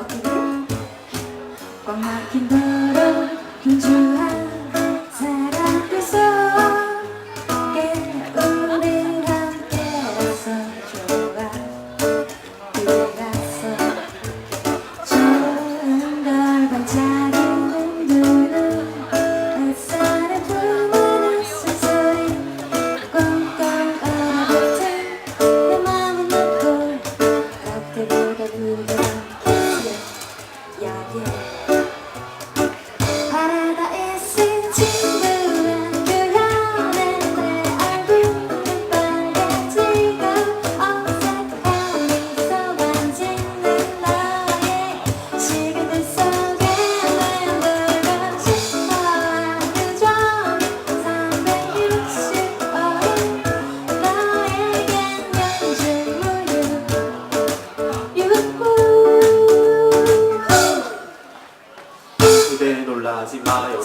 어, 근데? 꽉 막힌 바람 균주 유후 그대 놀라지 마요